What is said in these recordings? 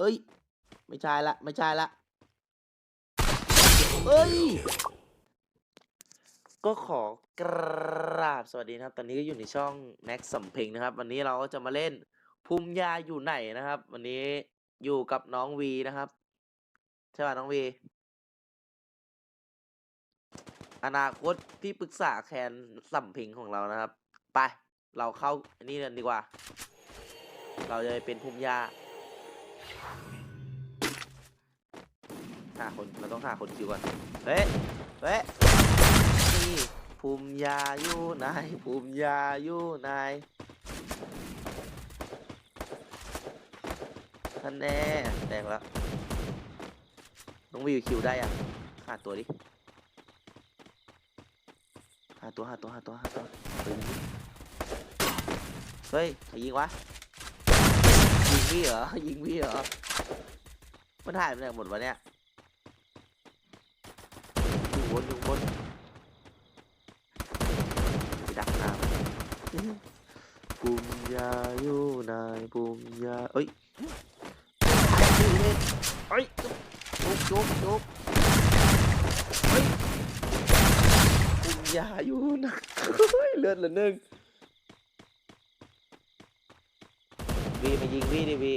อ้โหเนี่ยเอ้ย ไม่ใช่ละ ไม่ใช่ละ เอ้ย ก็ขอกราบสวัสดีนะครับ ตอนนี้ก็อยู่ในช่องแม็กสำเพ็งนะครับ วันนี้เราก็จะมาเล่นภูมิยาอยู่ไหนนะครับ วันนี้อยู่กับน้องวีนะครับ ใช่ป่ะน้องวี อนาคตที่ปรึกษาแคนสำเพ็งของเรานะครับ ไป เราเข้าอันนี้กันดีกว่า เราจะไปเป็นภูมิยา หาคนเราต้องหาคนคิวก่อนเฮ้ยเฮ้ยนี่ภูมิยาอยู่ไหนภูมิยาอยู่ไหนท่านแน่แตกแล้วน้องวิวคิวได้ยังหาตัวดิหาตัวหาตัวหาตัวหาตัวเฮ้ยใครยิงวะ พี่เหรอ ยิงพี่เหรอ มันถ่ายไปไหนหมดวะเนี่ย อยู่บนอยู่บนไปดักหน้ามันปุ่มยาอยู่ไหนปุ่มยาเอ้ยเอ้ยจุกจุกจุกเฮ้ยปุ่มยาอยู่ไหนะเฮ้ยเลือดเหลือหนึ่ง วีมายิงวีดิวี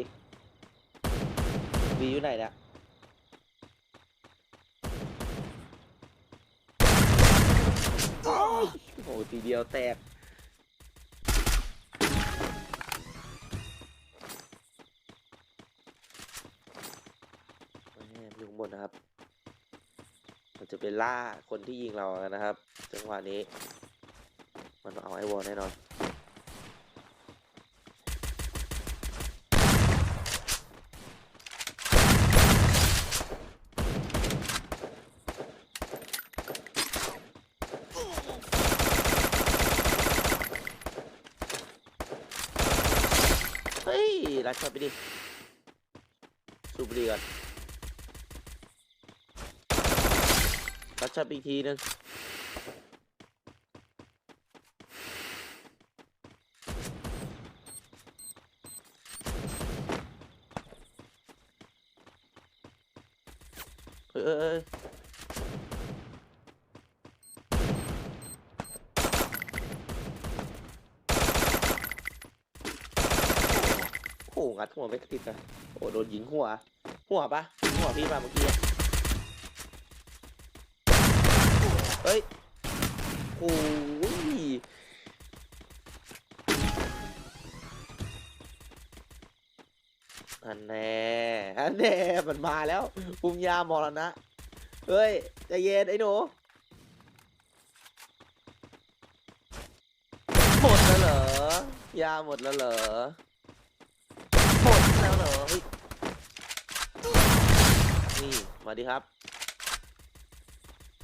วีอยู่ไหนเนี่ยโอ้โหทีเดียวแตกแม่อยู่ข้างบนนะครับมันจะไปล่าคนที่ยิงเรากันนะครับ จังหวะนี้ มันเอาไอ้วอลแน่นอน เฮ้ยรั ดช็อตไปดิ สูบบุหรี่ก่อนรัดช็อตอีกทีนึงเออ ยเอ้ยโอ้โหงัดหัวไม่ติดนะโอ้โดนยิงหัว หัวปะยิงหัวพี่มาเมื่อกี้เฮ้ยโอ้ยอันแน่อันแน่มันมาแล้วปุมยามรณะเฮ้ยใจเย็นไอ้หนูหมดแล้วเหรอ ยาหมดแล้วเหรอ แล้วเหรอเฮ้ยนี่มาดิครับ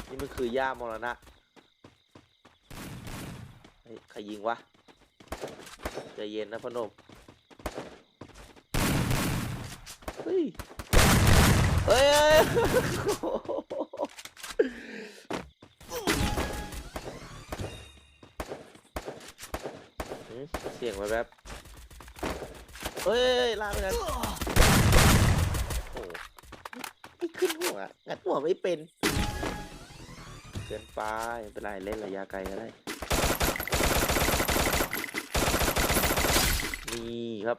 นี่มันคือย่ามรณะเฮ้ยใครยิงวะใจเย็นนะพนมเฮ้ยเฮ้ยเฮ้ยหืมเสียงมาแบบ เฮ้ยลากไปกันโอ้โหไม่ขึ้นหัวงัดหัวไม่เป็นเกินไปไม่เป็นไรเล่นระยะไกลก็ได้นี่ครับ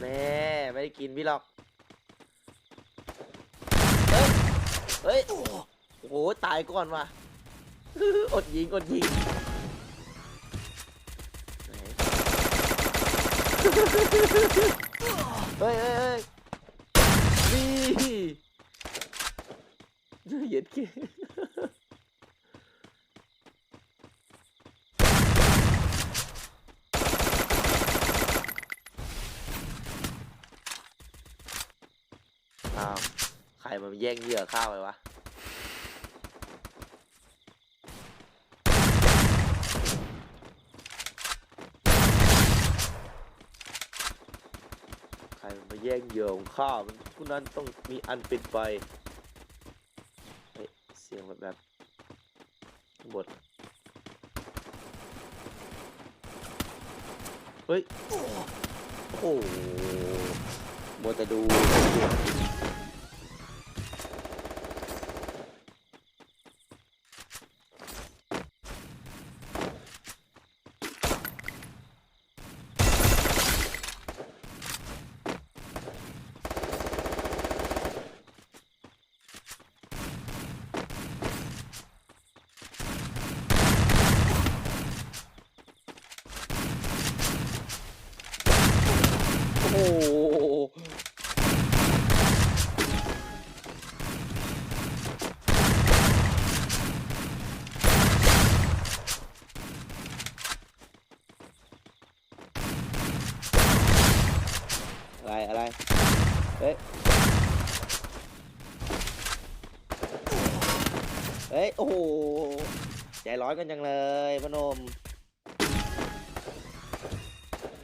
แน่ไม่ได้กินพี่หรอก เฮ้ย เฮ้ย โอ้โห ตายก่อนว่ะ อดยิง อดยิงไหน เฮ้ยเฮ้ยเฮ้ยนี่เหย็ดเกอ้าวใครมันแย่งเหยื่อข้าวไปวะ ใครมันมาแย่งเหยื่อของข้ามันผู้นั้นต้องมีอันเป็นไปเฮ้ยเสียงแบบแบบบทเฮ้ย โอ้โหมัวแต่ดูโอ้โห อะไรอะไร เฮ้ย เฮ้ย โอ้โห ใจร้อนกันจังเลยพนม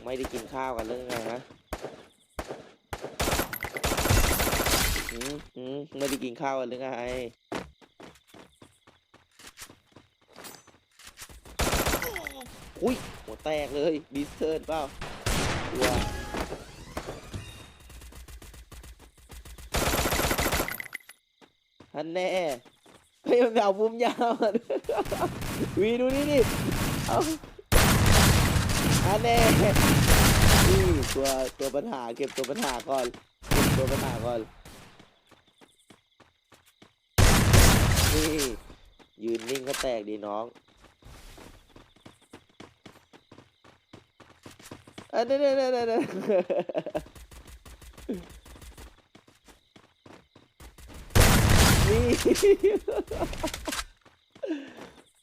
ไม่ได้กินข้าวกันเรื่องไงฮะอืมอืมไม่ได้กินข้าวกันหรือไงอุ้ยหัวแตกเลยบีสเทิร์นเปล่าตัวฮั นแน่เฮ้ยมันเอาบุ้มยาวมาด้วยวีดูนี่ดิเอาฮันแน่นี่ตัวตัวปัญหาเก็บตัวปัญหาก่อนเก็บตัวปัญหาก่อนนี่ยืนนิ่งก็แตกดีน้องอันนี้นี่นี่นี่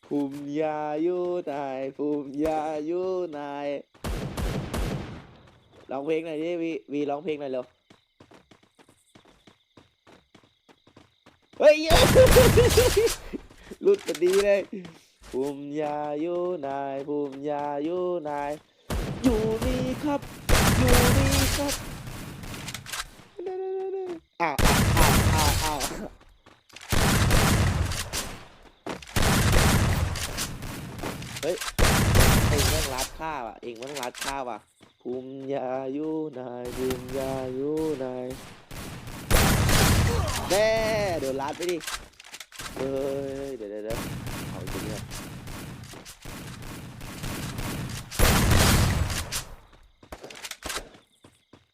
ภูมิยาอยู่ไหนภูมิยาอยู่ไหนร้องเพลงหน่อยดิวีวีร้องเพลงหน่อยเร็วเฮ้ยหลุดพอดีเลยภูมิยาอยู่ไหนภูมิยาอยู่ไหนอยู่นี่ครับ อยู่นี่ครับอ้าวอ้าวอ้าวอ้าวอ้าว เฮ้ยเองแม่งรัดข้าวอะเองแม่งรัดข้าวอะภูมิยาอยู่ไหนภูมิยาอยู่ไหนแน่เดี๋ยวรัดไปดิเฮ้ยเดี๋ยวเดี๋ยวเดี๋ยวเอาจริงเนี่ย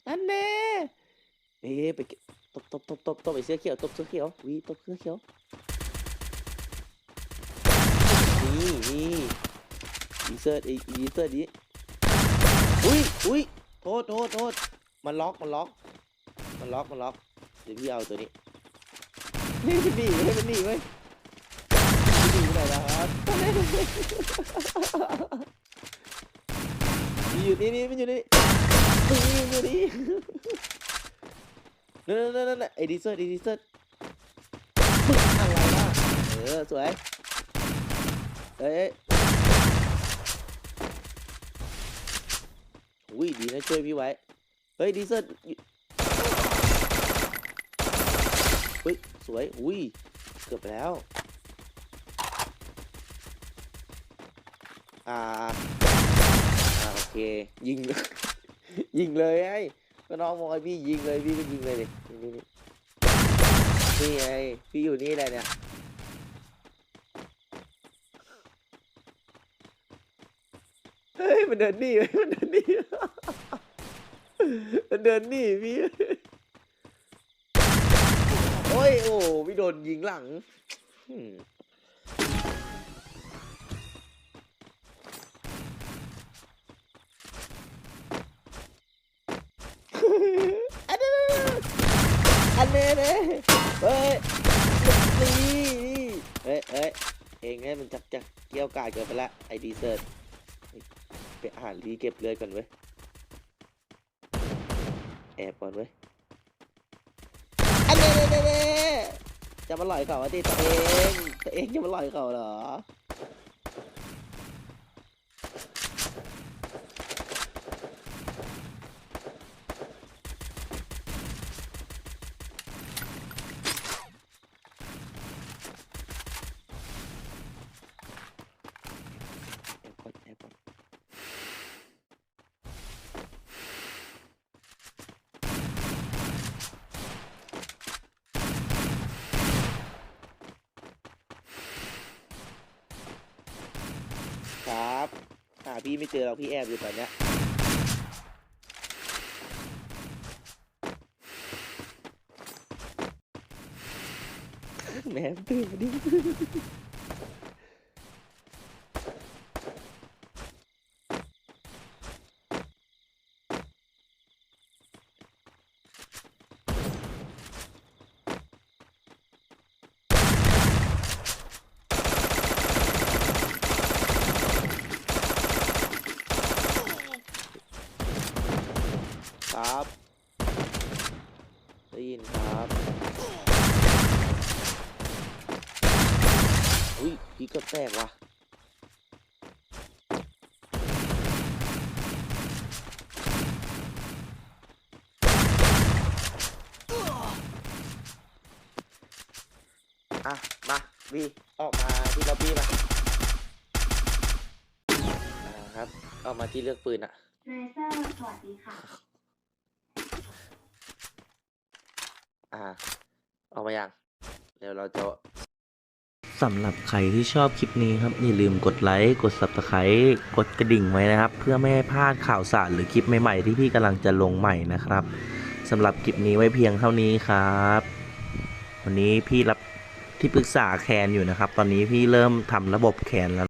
นั่นแน่เอ๊ะไปตบตบตบตบตบไอเสื้อเขียวตบเสื้อเขียววีตบเสื้อเขียวนี่นี่ อีเสื้อไอ้อีเสื้อดีอุ้ยอุ้ยโทษโทษโทษมันล็อกมันล็อก มันล็อกมันล็อกเดี๋ยวพี่เอาตัวนี้นี่มันหนีให้มันหนีเว้ยมันหนีไปไหนแล้วครับมันอยู่นี่นี่มันอยู่นี่มันอยู่นี่นั่นนั่นนั่นไอ้ดีเซอร์ไอ้ดีเซอร์อะไรวะเออสวยเอ้ย อุ้ยดีนะช่วยพี่ไว้ เฮ้ยดีเซอร์เฮ้ยสวย อุ้ยเกือบไปแล้ว อ่าอ่าโอเค ยิง ยิงเลยไอ้ก็น้องบอกให้พี่ยิงเลยพี่ก็ยิงเลยดินี่นี่นี่ไงพี่อยู่นี่แหละเนี่ยเฮ้ย มันเดินหนีเว้ยมันเดินหนีมันเดินหนีพี่ โอ้ย โอ้พี่โดนยิงหลังอืมอันนี้อันนี้เนี่ยเฮ้ยนี่เฮ้ยเฮ้ยเองเนี่ยมันจักจักเกี่ยวกาดเกินไปละไอดีเซิร์ ไปอ่านรีเก็บเลือดก่อนเว้ย แอบก่อนเว้ย อันนี้เน่เน่จะมาหล่อยเขาอะดิตัวเอง ตัวเองจะมาหล่อยเขาเหรอ แอบก่อนแอบก่อน ครับหาพี่ไม่เจอเราพี่แอบอยู่ตอนเนี้ยแหม่ตื่นดิ ครับ ได้ยินครับ อุ้ยพี่เกือบแตกว่ะ อะ มาวีออกมาที่ล็อบบี้มาอ่าครับ ออกมาที่เลือกปืนอะ เลเซอร์สวัสดีค่ะอ่า ออกมายังเดี๋ยวเราจะ สำหรับใครที่ชอบคลิปนี้ครับ อย่าลืมกดไลค์กด Subscribe กดกระดิ่งไว้นะครับ เพื่อไม่ให้พลาดข่าวสารหรือคลิปใหม่ๆที่พี่กำลังจะลงใหม่นะครับสำหรับคลิปนี้ไว้เพียงเท่านี้ครับ วันนี้พี่รับ ที่ปรึกษาแคนอยู่นะครับ ตอนนี้พี่เริ่มทำระบบแคนแล้ว